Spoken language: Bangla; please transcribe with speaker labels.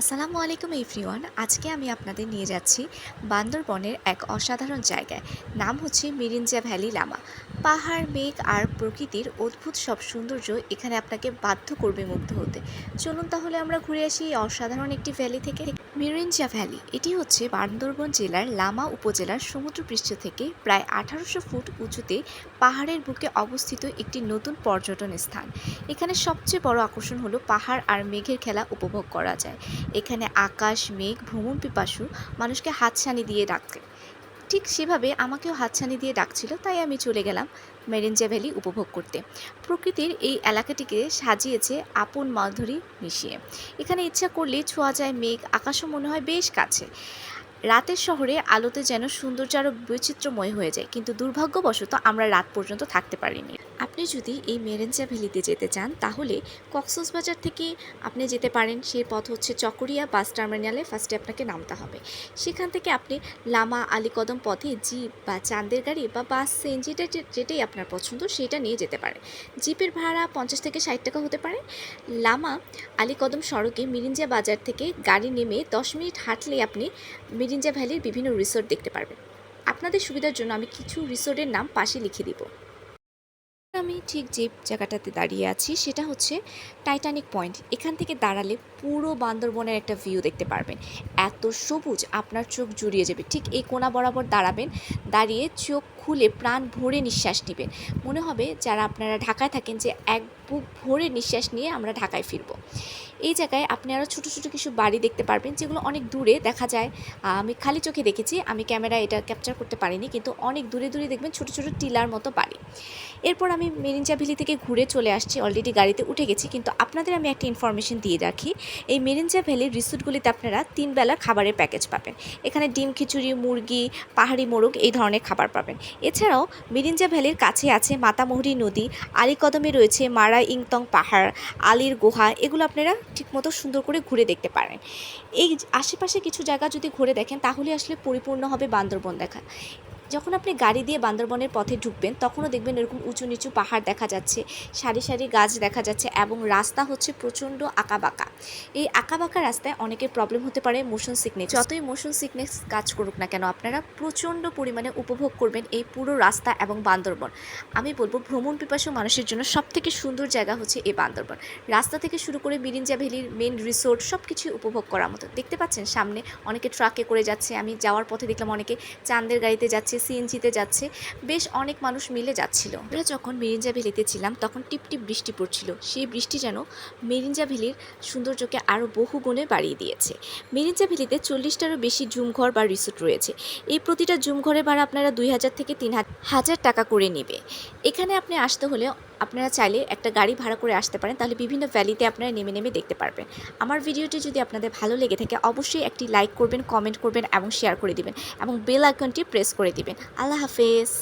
Speaker 1: আসসালামু আলাইকুম এভরিওয়ান, আজকে আমি আপনাদের নিয়ে যাচ্ছি বান্দরবনের এক অসাধারণ জায়গায়। নাম হচ্ছে মিরিঞ্জা ভ্যালি লামা। পাহাড়, মেঘ আর প্রকৃতির অদ্ভুত সব সৌন্দর্য এখানে আপনাকে বাধ্য করবে মুগ্ধ হতে। চলুন তাহলে আমরা ঘুরে আসি এই অসাধারণ একটি ভ্যালি থেকে। মিরিঞ্জা ভ্যালি, এটি হচ্ছে বান্দরবন জেলার লামা উপজেলার সমুদ্রপৃষ্ঠ থেকে প্রায় আঠারোশো ফুট উঁচুতে পাহাড়ের বুকে অবস্থিত একটি নতুন পর্যটন স্থান। এখানে সবচেয়ে বড় আকর্ষণ হলো পাহাড় আর মেঘের খেলা উপভোগ করা যায়। এখানে আকাশ, মেঘ, ভ্রমণ পিপাসু মানুষকে হাতছানি দিয়ে ডাকে ঠিক সেভাবে আমাকেও হাতছানি দিয়ে ডাকছিল, তাই আমি চলে গেলাম মেরেঞ্জা ভ্যালি উপভোগ করতে। প্রকৃতির এই এলাকাটিকে সাজিয়েছে আপন মাধুরী মিশিয়ে। এখানে ইচ্ছা করলে ছোঁয়া যায় মেঘ, আকাশও মনে হয় বেশ কাছে। রাতের শহরে আলোতে যেন সৌন্দর্য আরও বৈচিত্র্যময় হয়ে যায়, কিন্তু দুর্ভাগ্যবশত আমরা রাত পর্যন্ত থাকতে পারিনি। আপনি যদি এই মেরেঞ্জা ভ্যালিতে যেতে চান, তাহলে কক্সবাজার থেকে আপনি যেতে পারেন। সেই পথ হচ্ছে চকরিয়া বাস টার্মিনালে ফার্স্টে আপনাকে নামতে হবে। সেখান থেকে আপনি লামা আলীকদম পথে জিপ বা চাঁদের গাড়ি বা বাস সিএনজিটা যেটাই আপনার পছন্দ, সেটা নিয়ে যেতে পারেন। জিপের ভাড়া পঞ্চাশ থেকে ষাট টাকা হতে পারে। লামা আলীকদম সড়কে মিরিঞ্জা বাজার থেকে গাড়ি নেমে দশ মিনিট হাঁটলে আপনি মিরিঞ্জা ভ্যালির বিভিন্ন রিসোর্ট দেখতে পারবেন। আপনাদের সুবিধার জন্য আমি কিছু রিসোর্টের নাম পাশে লিখে দিব। আমি ঠিক যে জায়গাটাতে দাঁড়িয়ে আছি সেটা হচ্ছে টাইটানিক পয়েন্ট এখান থেকে দাঁড়ালে পুরো বান্দরবনের একটা ভিউ দেখতে পারবেন। এত সবুজ, আপনার চোখ জুড়িয়ে যাবে। ঠিক এই কোনা বরাবর দাঁড়াবেন, দাঁড়িয়ে চোখ খুলে প্রাণ ভরে নিঃশ্বাস নেবেন। মনে হবে যারা আপনারা ঢাকায় থাকেন যে এক বুক ভরে নিঃশ্বাস নিয়ে আমরা ঢাকায় ফিরবো। এই জায়গায় আপনি আরও ছোটো ছোটো কিছু বাড়ি দেখতে পারবেন যেগুলো অনেক দূরে। দেখা যায় আমি খালি চোখে দেখেছি, আমি ক্যামেরা এটা ক্যাপচার করতে পারিনি, কিন্তু অনেক দূরে দূরে দেখবেন ছোটো ছোটো টিলার মতো বাড়ি। এরপর আমি মেরিঞ্জা ভ্যালি থেকে ঘুরে চলে আসছি অলরেডি গাড়িতে উঠে গেছি, কিন্তু আপনাদের আমি একটা ইনফরমেশন দিয়ে রাখি। এই মেরিঞ্জা ভ্যালির রিসোর্টগুলিতে আপনারা তিন বেলা খাবারের প্যাকেজ পাবেন। এখানে ডিম খিচুড়ি, মুরগি, পাহাড়ি মোরগ এই ধরনের খাবার পাবেন। এছাড়াও মেরিঞ্জা ভ্যালির কাছে আছে মাতামুহুরি নদী, আলীকদমে রয়েছে মারা ইংতং পাহাড়, আলির গুহা, এগুলো আপনারা ঠিকমতো সুন্দর করে ঘুরে দেখতে পারেন। এই আশেপাশে কিছু জায়গা যদি ঘুরে দেখেন, তাহলে আসলে পরিপূর্ণ হবে বান্দরবন দেখা। যখন আপনি গাড়ি দিয়ে বান্দরবনের পথে ঢুকবেন, তখনও দেখবেন এরকম উঁচু নিচু পাহাড় দেখা যাচ্ছে। সারি সারি গাছ দেখা যাচ্ছে এবং রাস্তা হচ্ছে প্রচণ্ড আঁকাবাঁকা। এই আঁকাবাঁকা রাস্তায় অনেকের প্রবলেম হতে পারে মোশন সিকনেস যতই মোশন সিকনেস কাজ করুক না কেন, আপনারা প্রচণ্ড পরিমাণে উপভোগ করবেন এই পুরো রাস্তা এবং বান্দরবন। আমি বলব ভ্রমণ পিপাসু মানুষের জন্য সবথেকে সুন্দর জায়গা হচ্ছে এই বান্দরবন। রাস্তা থেকে শুরু করে মিরিঞ্জা ভ্যালির মেন রিসোর্ট সব কিছুই উপভোগ করার মতো। দেখতে পাচ্ছেন সামনে অনেকে ট্রাকে করে যাচ্ছে, আমি যাওয়ার পথে দেখলাম অনেকে চাঁদের গাড়িতে যাচ্ছে সিএনজিতে যাচ্ছে, বেশ অনেক মানুষ মিলে যাচ্ছিল। আমরা যখন মিরিঞ্জা ভেলিতে ছিলাম, তখন টিপটিপ বৃষ্টি পড়ছিল। সেই বৃষ্টি যেন মিরিঞ্জা ভেলির সৌন্দর্যকে আরও বহু গুণে বাড়িয়ে দিয়েছে। মিরিঞ্জা ভেলিতে চল্লিশটারও বেশি জুমঘর বা রিসোর্ট রয়েছে। এই প্রতিটা জুমঘরের ভাড়া আপনারা দুই হাজার থেকে তিন হাজার টাকা করে নেবে। এখানে আপনি আসতে হলে আপনারা চাইলে একটা গাড়ি ভাড়া করে আসতে পারেন, তাহলে বিভিন্ন ভ্যালিতে আপনারা নেমে নেমে দেখতে পারবেন। আমার ভিডিওটি যদি আপনাদের ভালো লেগে থাকে, অবশ্যই একটি লাইক করবেন, কমেন্ট করবেন এবং শেয়ার করে দিবেন এবং বেল আইকনটি প্রেস করে দিবেন। আল্লাহ হাফেজ।